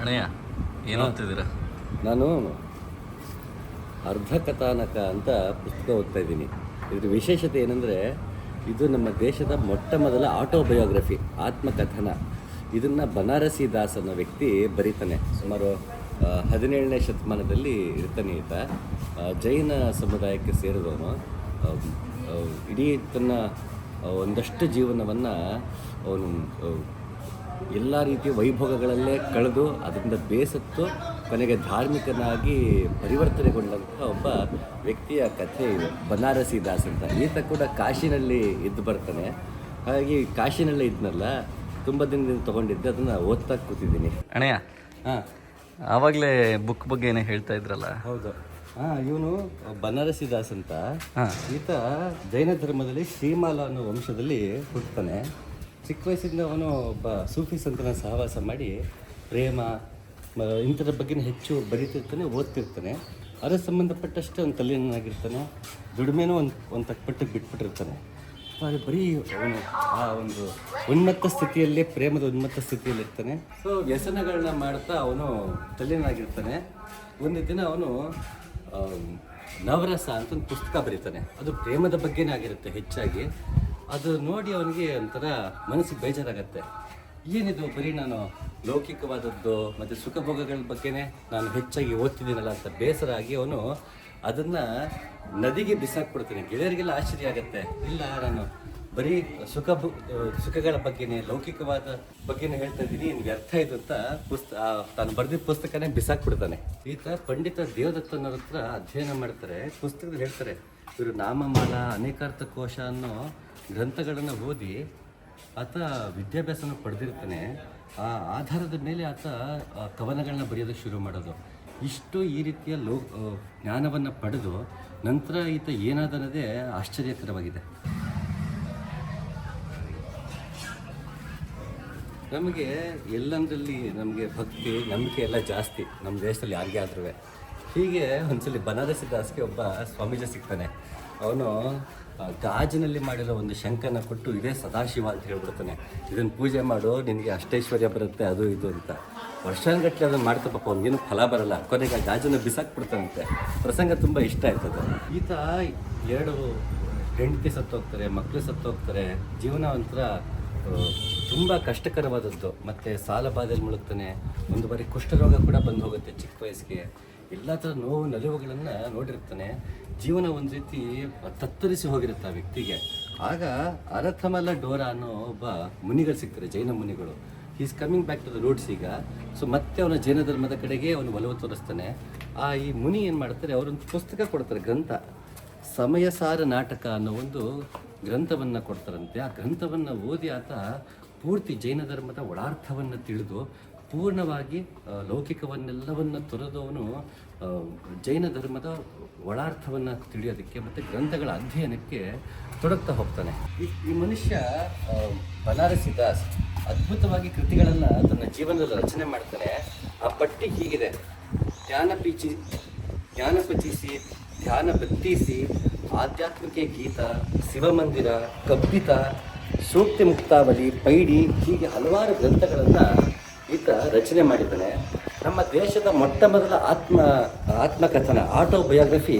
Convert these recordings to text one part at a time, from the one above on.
ಅಣ್ಣಯ್ಯ ಏನು ಓದ್ತಿದ್ದೀರಾ? ನಾನು ಅರ್ಧ ಕಥಾನಕ ಅಂತ ಪುಸ್ತಕ ಓದ್ತಾ ಇದ್ದೀನಿ. ಇದ್ರ ವಿಶೇಷತೆ ಏನಂದರೆ ಇದು ನಮ್ಮ ದೇಶದ ಮೊಟ್ಟ ಮೊದಲ ಆಟೋಬಯೋಗ್ರಫಿ ಆತ್ಮಕಥನ. ಇದನ್ನು ಬನಾರಸಿ ದಾಸ್ ಅನ್ನೋ ವ್ಯಕ್ತಿ ಬರೀತಾನೆ. ಸುಮಾರು ಹದಿನೇಳನೇ ಶತಮಾನದಲ್ಲಿ ಇರ್ತಾನೆ ಈತ. ಜೈನ ಸಮುದಾಯಕ್ಕೆ ಸೇರಿದವನು. ಇಡೀ ತನ್ನ ಒಂದಷ್ಟು ಜೀವನವನ್ನು ಅವನು ಎಲ್ಲ ರೀತಿಯ ವೈಭೋಗಗಳಲ್ಲೇ ಕಳೆದು ಅದರಿಂದ ಬೇಸತ್ತು ಕೊನೆಗೆ ಧಾರ್ಮಿಕನಾಗಿ ಪರಿವರ್ತನೆಗೊಂಡಂತಹ ಒಬ್ಬ ವ್ಯಕ್ತಿಯ ಕಥೆ ಇದು ಬನಾರಸಿ ದಾಸ್ ಅಂತ. ಈತ ಕೂಡ ಕಾಶಿನಲ್ಲಿ ಇದ್ದು ಬರ್ತಾನೆ. ಹಾಗಾಗಿ ಕಾಶಿನಲ್ಲೇ ಇದ್ನಲ್ಲ ತುಂಬ ದಿನದಿಂದ ತೊಗೊಂಡಿದ್ದೆ ಅದನ್ನು ಓದ್ತಾ ಕೂತಿದ್ದೀನಿ. ಅಣ್ಣಯ್ಯ ಹಾಂ. ಆವಾಗಲೇ ಬುಕ್ ಬಗ್ಗೆ ಏನೋ ಹೇಳ್ತಾ ಇದ್ರಲ್ಲ? ಹೌದು. ಹಾಂ ಇವನು ಬನಾರಸಿ ದಾಸ್ ಅಂತ. ಹಾಂ. ಈತ ಜೈನ ಧರ್ಮದಲ್ಲಿ ಶ್ರೀಮಾಲ ಅನ್ನೋ ವಂಶದಲ್ಲಿ ಹುಟ್ಟುತ್ತಾನೆ ಚಿಕ್ಕ ವಯಸ್ಸಿಂದ ಅವನು ಒಬ್ಬ ಸೂಫಿ ಸಂತನ ಸಹವಾಸ ಮಾಡಿ ಪ್ರೇಮ ಇಂಥದ್ರ ಬಗ್ಗೆ ಹೆಚ್ಚು ಬರೀತಿರ್ತಾನೆ, ಓದ್ತಿರ್ತಾನೆ. ಅದಕ್ಕೆ ಸಂಬಂಧಪಟ್ಟಷ್ಟೇ ಅವನು ತಲ್ಲೀನಾಗಿರ್ತಾನೆ ದುಡಿಮೆನೂ ಒಂದು ಒಂದು ತಕ್ಕಪಟ್ಟಿಗೆ ಬಿಟ್ಬಿಟ್ಟಿರ್ತಾನೆ. ಅದು ಬರೀ ಅವನು ಆ ಒಂದು ಉನ್ಮತ್ತ ಸ್ಥಿತಿಯಲ್ಲಿ, ಪ್ರೇಮದ ಉನ್ಮತ್ತ ಸ್ಥಿತಿಯಲ್ಲಿ ಇರ್ತಾನೆ. ಸೊ, ವ್ಯಸನಗಳನ್ನ ಮಾಡ್ತಾ ಅವನು ತಲ್ಲೀನಾಗಿರ್ತಾನೆ ಒಂದು ದಿನ ಅವನು ನವರಸ ಅಂತ ಒಂದು ಪುಸ್ತಕ ಬರೀತಾನೆ. ಅದು ಪ್ರೇಮದ ಬಗ್ಗೆನೇ ಆಗಿರುತ್ತೆ ಹೆಚ್ಚಾಗಿ. ಅದು ನೋಡಿ ಅವನಿಗೆ ಒಂಥರ ಮನಸ್ಸಿಗೆ ಬೇಜಾರಾಗತ್ತೆ. ಏನಿದು ಬರೀ ನಾನು ಲೌಕಿಕವಾದದ್ದು ಮತ್ತು ಸುಖ ಭೋಗಗಳ ಬಗ್ಗೆನೇ ನಾನು ಹೆಚ್ಚಾಗಿ ಓದ್ತಿದ್ದೀನಲ್ಲ ಅಂತ ಬೇಸರ ಆಗಿ ಅವನು ಅದನ್ನು ನದಿಗೆ ಬಿಸಾಕ್ಬಿಡ್ತಾನೆ. ಗೆಳೆಯರಿಗೆಲ್ಲ ಆಶ್ಚರ್ಯ ಆಗುತ್ತೆ. ಇಲ್ಲ ನಾನು ಬರೀ ಸುಖ ಸುಖಗಳ ಬಗ್ಗೆನೇ, ಲೌಕಿಕವಾದ ಬಗ್ಗೆನೇ ಹೇಳ್ತಾ ಇದ್ದೀನಿ. ನಿನ್ಗೆ ಅರ್ಥ ಇದು ಅಂತ ಪುಸ್ತ ತಾನು ಬರೆದಿದ್ದ ಪುಸ್ತಕನೇ ಬಿಸಾಕ್ಬಿಡ್ತಾನೆ. ಈತ ಪಂಡಿತ ದೇವದತ್ತನವ್ರ ಹತ್ರ ಅಧ್ಯಯನ ಮಾಡ್ತಾರೆ. ಪುಸ್ತಕದಲ್ಲಿ ಹೇಳ್ತಾರೆ, ಇವರು ನಾಮಮಾಲ, ಅನೇಕಾರ್ಥ ಕೋಶ ಅನ್ನೋ ಗ್ರಂಥಗಳನ್ನು ಓದಿ ಆತ ವಿದ್ಯಾಭ್ಯಾಸನ ಪಡೆದಿರ್ತಾನೆ. ಆ ಆಧಾರದ ಮೇಲೆ ಆತ ಕವನಗಳನ್ನ ಬರೆಯೋದಕ್ಕೆ ಶುರು ಮಾಡೋದು. ಇಷ್ಟು ಈ ರೀತಿಯ ಲೋ ಜ್ಞಾನವನ್ನು ಪಡೆದು ನಂತರ ಈತ ಏನಾದನದೇ ಆಶ್ಚರ್ಯಕರವಾಗಿದೆ. ನಮಗೆ ಎಲ್ಲಂದ್ರಲ್ಲಿ ನಮಗೆ ಭಕ್ತಿ ನಂಬಿಕೆ ಎಲ್ಲ ಜಾಸ್ತಿ ನಮ್ಮ ದೇಶದಲ್ಲಿ ಯಾರಿಗೇ ಆದ್ರೂ ಹೀಗೆ ಒಂದ್ಸಲಿ ಬನಾರಸಿ ದಾಸ್ಗೆ ಒಬ್ಬ ಸ್ವಾಮೀಜಿ ಸಿಗ್ತಾನೆ. ಅವನು ಗಾಜಿನಲ್ಲಿ ಮಾಡಿರೋ ಒಂದು ಶಂಕನ ಕೊಟ್ಟು ಇದೇ ಸದಾಶಿವ ಅಂತ ಹೇಳ್ಬಿಡ್ತಾನೆ. ಇದನ್ನು ಪೂಜೆ ಮಾಡು, ನಿನಗೆ ಅಷ್ಟೈಶ್ವರ್ಯ ಬರುತ್ತೆ, ಅದು ಇದು ಅಂತ. ವರ್ಷಾನುಗಟ್ಟಲೆ ಅದನ್ನು ಮಾಡ್ತಾ ಪಾಪ, ಅವ್ನಿಗೇನು ಫಲ ಬರಲ್ಲ. ಕೊನೆಗೆ ಆ ಗಾಜನ್ನು ಬಿಸಾಕ್ಬಿಡ್ತಾನಂತೆ. ಪ್ರಸಂಗ ತುಂಬ ಇಷ್ಟ ಆಯ್ತದೆ. ಈತ ಎರಡು ಹೆಂಡತಿ ಸತ್ತೋಗ್ತಾರೆ ಮಕ್ಕಳು ಸತ್ತೋಗ್ತಾರೆ. ಜೀವನ ಒಂಥರ ತುಂಬ ಕಷ್ಟಕರವಾದದ್ದು. ಮತ್ತು ಸಾಲ ಬಾಧೆಯಲ್ಲಿ ಮುಳುಗ್ತಾನೆ ಒಂದು ಬಾರಿ ಕುಷ್ಠರೋಗ ಕೂಡ ಬಂದು ಹೋಗುತ್ತೆ ಚಿಕ್ಕ ವಯಸ್ಸಿಗೆ. ಎಲ್ಲ ಥರ ನೋವು, ನಲಿವುಗಳನ್ನು ನೋಡಿರ್ತಾನೆ. ಜೀವನ ಒಂದು ರೀತಿ ತತ್ತರಿಸಿ ಹೋಗಿರುತ್ತೆ ಆ ವ್ಯಕ್ತಿಗೆ. ಆಗ ಅರಥಮಲ ಡೋರಾ ಅನ್ನೋ ಒಬ್ಬ ಮುನಿಗಳು ಸಿಗ್ತಾರೆ, ಜೈನ ಮುನಿಗಳು. Is coming back to the roots ಈಗ. ಸೊ ಮತ್ತೆ ಅವನ ಜೈನ ಧರ್ಮದ ಕಡೆಗೆ ಅವನು ಒಲವು ತೋರಿಸ್ತಾನೆ. ಆ ಈ ಮುನಿ ಏನು ಮಾಡ್ತಾರೆ, ಅವರೊಂದು ಪುಸ್ತಕ ಕೊಡ್ತಾರೆ, ಗ್ರಂಥ. ಸಮಯಸಾರ ನಾಟಕ ಅನ್ನೋ ಒಂದು ಗ್ರಂಥವನ್ನು ಕೊಡ್ತಾರಂತೆ. ಆ ಗ್ರಂಥವನ್ನು ಓದಿ ಆತ ಪೂರ್ತಿ ಜೈನ ಧರ್ಮದ ಒಳಾರ್ಥವನ್ನು ತಿಳಿದು ಪೂರ್ಣವಾಗಿ ಲೌಕಿಕವನ್ನೆಲ್ಲವನ್ನು ತೊರೆದವನು ಜೈನ ಧರ್ಮದ ಒಳಾರ್ಥವನ್ನು ತಿಳಿಯೋದಕ್ಕೆ ಮತ್ತು ಗ್ರಂಥಗಳ ಅಧ್ಯಯನಕ್ಕೆ ತೊಡಗ್ತಾ ಹೋಗ್ತಾನೆ. ಈ ಮನುಷ್ಯ ಬನಾರಸಿ ದಾಸ್ ಅದ್ಭುತವಾಗಿ ಕೃತಿಗಳನ್ನು ತನ್ನ ಜೀವನದಲ್ಲಿ ರಚನೆ ಮಾಡ್ತಾನೆ. ಆ ಪಟ್ಟಿ ಹೀಗಿದೆ. ಜ್ಞಾನಪೀಚಿ ಪೀಚಿ ಜ್ಞಾನ ಪಚಿಸಿ ಧ್ಯಾನ ಬತ್ತಿಸಿ ಆಧ್ಯಾತ್ಮಿಕ ಗೀತ ಶಿವಮಂದಿರ ಕಬ್ಬಿತ ಸೂಕ್ತಿ ಮುಕ್ತಾವಲಿ ಪೈಡಿ ಹೀಗೆ ಹಲವಾರು ಗ್ರಂಥಗಳನ್ನು ಈತ ರಚನೆ ಮಾಡಿದ್ದಾನೆ ನಮ್ಮ ದೇಶದ ಮೊಟ್ಟ ಮೊದಲ ಆತ್ಮ ಆತ್ಮಕಥನ ಆಟೋಬಯೋಗ್ರಫಿ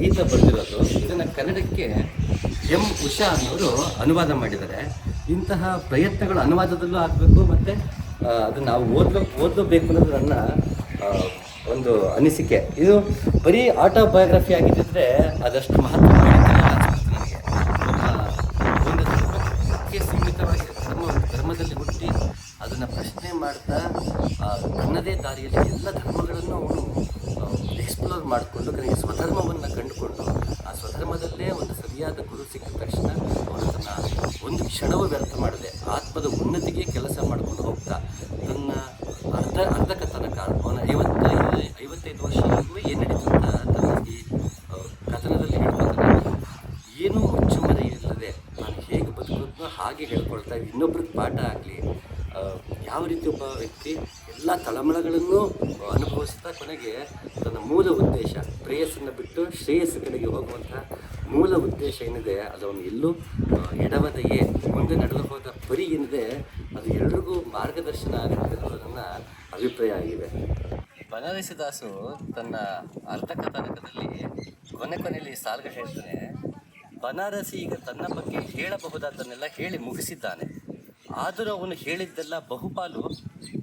ಈತ ಬರೆದಿರೋದು ಇದನ್ನು ಕನ್ನಡಕ್ಕೆ ಎಂ ಉಷಾ ಅನ್ನೋರು ಅನುವಾದ ಮಾಡಿದ್ದಾರೆ ಇಂತಹ ಪ್ರಯತ್ನಗಳು ಅನುವಾದದಲ್ಲೂ ಆಗಬೇಕು ಮತ್ತು ಅದನ್ನು ನಾವು ಓದ್ಲು ಓದಬೇಕು ಅನ್ನೋದು ನನ್ನ ಒಂದು ಅನಿಸಿಕೆ. ಇದು ಬರೀ ಆಟೋಬಯೋಗ್ರಫಿ ಆಗಿದ್ದರೆ ಅದಷ್ಟು ಮಹತ್ವ ನನಗೆ ಒಂದು ಸೀಮಿತವಾಗಿ ಧರ್ಮ, ಧರ್ಮದಲ್ಲಿ ಹುಟ್ಟಿ ಅದನ್ನು ಪ್ರಶ್ನೆ ಮಾಡ್ತಾ ತನ್ನದೇ ದಾರಿಯಲ್ಲಿ ಎಲ್ಲ ಧರ್ಮಗಳನ್ನು ಅವನು ಎಕ್ಸ್ಪ್ಲೋರ್ ಮಾಡಿಕೊಂಡು ಕನಿಗೆ ಸ್ವಧರ್ಮವನ್ನು ಕಂಡುಕೊಂಡು, ಆ ಸ್ವಧರ್ಮದಲ್ಲೇ ಒಂದು ಸರಿಯಾದ ಗುರು ಸಿಕ್ಕಿದ ತಕ್ಷಣ ಅವನು ಒಂದು ಕ್ಷಣವೂ ವ್ಯರ್ಥ ಮಾಡದೆ ಆತ್ಮದ ಉನ್ನತಿಗೆ ಕೆಲಸ ಮಾಡ್ಕೊಂಡು ಹೋಗ್ತಾ, ತನ್ನ ಅರ್ಧ ಅರ್ಧಕ ತನಕ ಅವನ ಐವತ್ತೈದು ಐವತ್ತೈದು ವರ್ಷವರೆಗೂ ಏನು ನಡೀತು ಅಂತ ತನ್ನ ಈ ಆ, ಕಥನದಲ್ಲಿ ಹೇಳ್ಕೊತಾನೆ ಏನೂ ಮುಚ್ಚುಮರೆ ಇಲ್ಲದೆ ನಾನು ಹೇಗೆ ಬದುಕೋದ್ನೋ ಹಾಗೆ ಹೇಳ್ಕೊಳ್ತಾ ಇನ್ನೊಬ್ರಿಗೆ ಪಾಠ ಆಗಲಿ ಯಾವ ರೀತಿ ಒಬ್ಬ ವ್ಯಕ್ತಿ ಎಲ್ಲ ತಳಮಳಗಳನ್ನು ಅನುಭವಿಸ್ತಾ ಕೊನೆಗೆ ತನ್ನ ಮೂಲ ಉದ್ದೇಶ, ಪ್ರೇಯಸ್ಸನ್ನು ಬಿಟ್ಟು ಶ್ರೇಯಸ್ಸು ಕಡೆಗೆ ಹೋಗುವಂಥ ಮೂಲ ಉದ್ದೇಶ ಏನಿದೆ ಅದು ಅವನು ಎಲ್ಲೂ ಎಡವದೆಯೇ ಮುಂದೆ ನಡೆದು ಹೋದ ಪರಿ ಏನಿದೆ, ಅದು ಎಲ್ರಿಗೂ ಮಾರ್ಗದರ್ಶನ ಆಗುತ್ತೆ ಅನ್ನೋದನ್ನು ಅಭಿಪ್ರಾಯ ಆಗಿದೆ. ಬನಾರಸಿದಾಸು ತನ್ನ ಅರ್ಥಕಥನಕದಲ್ಲಿ ಕೊನೆ ಕೊನೆಯಲ್ಲಿ ಸಾಲ್ಗ ಹೇಳ್ತಾನೆ ಬನಾರಸಿ ಈಗ ತನ್ನ ಬಗ್ಗೆ ಹೇಳಬಹುದಾದನ್ನೆಲ್ಲ ಹೇಳಿ ಮುಗಿಸಿದ್ದಾನೆ. ಆದರೂ ಅವನು ಹೇಳಿದ್ದೆಲ್ಲ ಬಹುಪಾಲು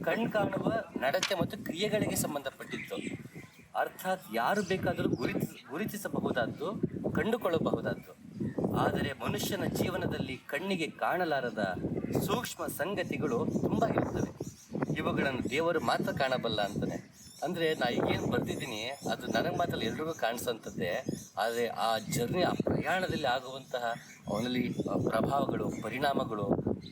ಕಣ್ ಕಾಣುವ ನಡತೆ ಮತ್ತು ಕ್ರಿಯೆಗಳಿಗೆ ಸಂಬಂಧಪಟ್ಟಿತ್ತು. ಅರ್ಥಾತ್ ಯಾರು ಬೇಕಾದರೂ ಗುರುತಿಸ ಗುರುತಿಸಬಹುದಾದ್ದು, ಕಂಡುಕೊಳ್ಳಬಹುದಾದ್ದು. ಆದರೆ ಮನುಷ್ಯನ ಜೀವನದಲ್ಲಿ ಕಣ್ಣಿಗೆ ಕಾಣಲಾರದ ಸೂಕ್ಷ್ಮ ಸಂಗತಿಗಳು ತುಂಬ ಇರುತ್ತವೆ. ಇವುಗಳನ್ನು ದೇವರು ಮಾತ್ರ ಕಾಣಬಲ್ಲ ಅಂತಾನೆ. ಅಂದರೆ ನಾ ಈಗೇನು ಬರ್ತಿದ್ದೀನಿ ಅದು ನನಗೆ ಮಾತ್ರ ಎಲ್ರಿಗೂ ಕಾಣಿಸೋಂಥದ್ದೇ ಆದರೆ ಆ ಜರ್ನಿ ಆ ಪ್ರಯಾಣದಲ್ಲಿ ಆಗುವಂತಹ ಅವನಲ್ಲಿ ಪ್ರಭಾವಗಳು, ಪರಿಣಾಮಗಳು,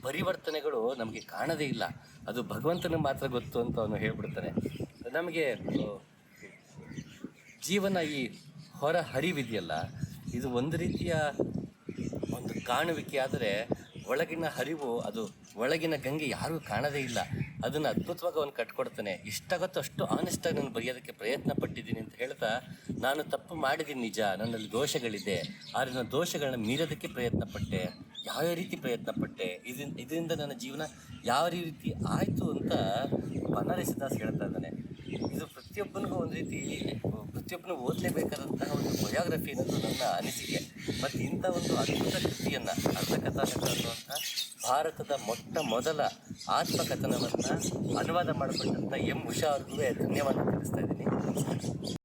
ಪರಿವರ್ತನೆಗಳು ನಮಗೆ ಕಾಣದೇ ಇಲ್ಲ. ಅದು ಭಗವಂತನಿಗೆ ಮಾತ್ರ ಗೊತ್ತು ಅಂತ ಅವನು ಹೇಳ್ಬಿಡ್ತಾನೆ. ನಮಗೆ ಜೀವನ ಈ ಹೊರ ಹರಿವಿದೆಯಲ್ಲ, ಇದು ಒಂದು ರೀತಿಯ ಒಂದು ಕಾಣುವಿಕೆ, ಆದರೆ ಒಳಗಿನ ಹರಿವು, ಅದು ಒಳಗಿನ ಗಂಗೆ ಯಾರೂ ಕಾಣದೇ ಇಲ್ಲ. ಅದನ್ನು ಅದ್ಭುತವಾಗಿ ಅವನು ಕಟ್ಕೊಡ್ತಾನೆ ಇಷ್ಟಾಗತ್ತೋ ಅಷ್ಟು ಆನೆಸ್ಟಾಗಿ ನಾನು ಬರೆಯೋದಕ್ಕೆ ಪ್ರಯತ್ನ ಪಟ್ಟಿದ್ದೀನಿ ಅಂತ ಹೇಳ್ತಾ ನಾನು ತಪ್ಪು ಮಾಡಿದ್ದೀನಿ ನಿಜ, ನನ್ನಲ್ಲಿ ದೋಷಗಳಿದೆ, ಆದರೆ ನನ್ನ ದೋಷಗಳನ್ನ ಮೀರೋದಕ್ಕೆ ಪ್ರಯತ್ನ ಪಟ್ಟೆ ಯಾವ ರೀತಿ ಪ್ರಯತ್ನ ಪಟ್ಟೆ ಇದರಿಂದ ಇದರಿಂದ ನನ್ನ ಜೀವನ ಯಾವ ರೀತಿ ಆಯಿತು ಅಂತ ಬನಾರಸಿದಾಸ್ ಹೇಳ್ತಾ ಇದ್ದಾನೆ. ಇದು ಪ್ರತಿಯೊಬ್ಬನಿಗೂ ಒಂದು ರೀತಿ, ಪ್ರತಿಯೊಬ್ಬನು ಓದಲೇಬೇಕಾದಂತಹ ಒಂದು ಬಯೋಗ್ರಫಿ ಅನ್ನೋದು ನನ್ನ ಅನಿಸಿಕೆ. ಮತ್ತು ಇಂಥ ಒಂದು ಅದ್ಭುತ ಕೃತಿಯನ್ನು ಅರ್ಥಕಥಾನಕ ಅನ್ನುವಂಥ ಭಾರತದ ಮೊಟ್ಟ ಮೊದಲ ಆತ್ಮಕಥನವನ್ನು ಅನುವಾದ ಮಾಡಿಕೊಂಡಂಥ ಎಂ ಉಷಾ ಅವ್ರಿಗೂ ಧನ್ಯವಾದ ತಿಳಿಸ್ತಾ ಇದ್ದೀನಿ.